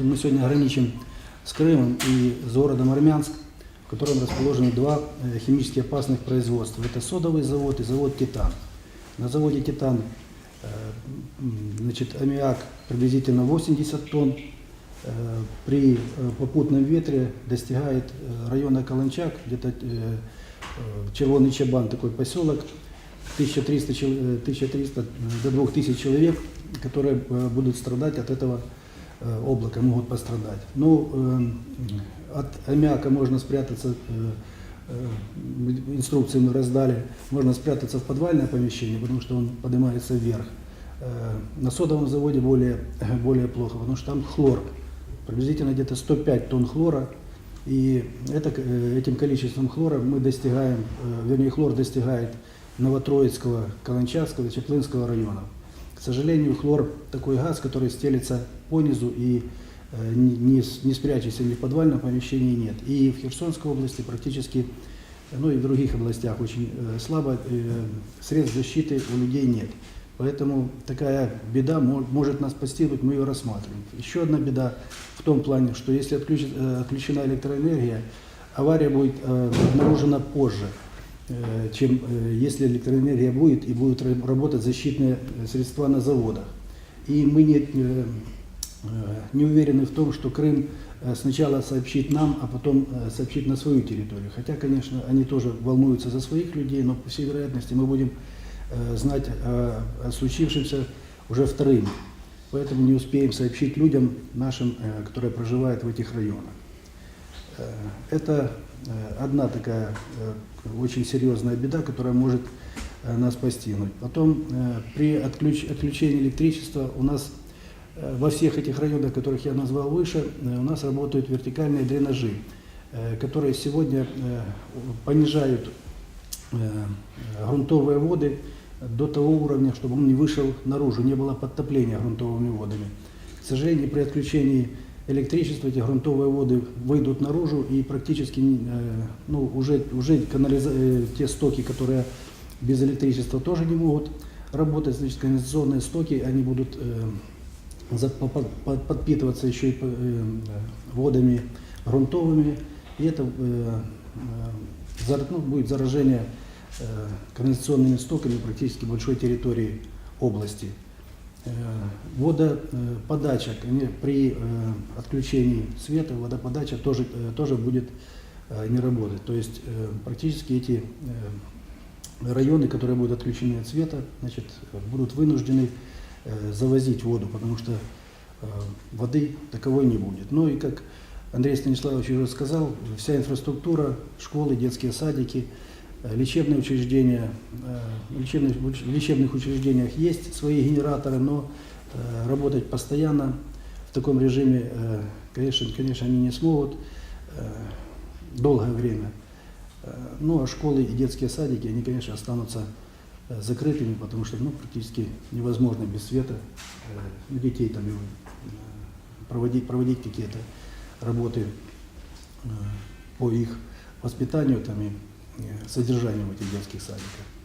то мы сегодня граничим с Крымом и с городом Армянск, в котором расположены два э, химически опасных производства. Это содовый завод и завод «Титан». На заводе «Титан» э, значит, аммиак приблизительно 80 тонн, э, при попутном ветре достигает района Каланчак, где-то Червоный Чабан, такой поселок, 1300, чел- э, 1300 до 2000 человек, которые будут страдать от этого облака, могут пострадать. Ну, э, от аммиака можно спрятаться, э, э, инструкции мы раздали, можно спрятаться в подвальное помещение, потому что он поднимается вверх. Э, На содовом заводе более, более плохо, потому что там хлор, приблизительно где-то 105 тонн хлора, и это, э, этим количеством хлора мы достигаем, э, вернее, хлор достигает Новотроицкого, Каланчакского и Чеплынского районов. К сожалению, хлор такой газ, который стелится по низу и э, не, не спрячется ни в подвальном помещении нет. И в Херсонской области практически, ну и в других областях очень э, слабо, э, средств защиты у людей нет. Поэтому такая беда мо- может нас постигнуть, мы ее рассматриваем. Еще одна беда в том плане, что если отключена электроэнергия, авария будет обнаружена позже, чем э, если электроэнергия будет и будут ра- работать защитные э, средства на заводах. И мы не, э, э, не уверены в том, что Крым э, сначала сообщит нам, а потом э, сообщит на свою территорию. Хотя, конечно, они тоже волнуются за своих людей, но по всей вероятности мы будем э, знать о, случившемся уже вторым. Поэтому не успеем сообщить людям нашим, э, которые проживают в этих районах. Э, Это э, одна такая э, очень серьезная беда, которая может нас постигнуть. Потом при отключ- отключении электричества у нас во всех этих районах, которых я назвал выше, у нас работают вертикальные дренажи, которые сегодня понижают грунтовые воды до того уровня, чтобы он не вышел наружу, не было подтопления грунтовыми водами. К сожалению, при отключении электричества эти грунтовые воды выйдут наружу и практически э, ну, уже, уже канализа- э, те стоки, которые без электричества тоже не могут работать, значит, канализационные стоки, они будут э, подпитываться еще и водами грунтовыми, и это ну, будет заражение канализационными стоками практически большой территории области. Э, Водоподача при э, отключении света, водоподача тоже, э, тоже будет э, не работать. То есть э, практически эти э, районы, которые будут отключены от света, значит, будут вынуждены э, завозить воду, потому что э, воды таковой не будет. Ну и как Андрей Станиславович уже сказал, вся инфраструктура, школы, детские садики, э, лечебные учреждения, э, лечебных, в лечебных учреждениях есть свои генераторы, но э, работать постоянно в таком режиме, э, конечно, конечно, они не смогут э, долгое время. Э, Ну, а школы и детские садики, они, конечно, останутся э, закрытыми, потому что ну, практически невозможно без света э, детей там, э, проводить, проводить какие-то работы э, по их воспитанию там, и содержанию в этих детских садиках.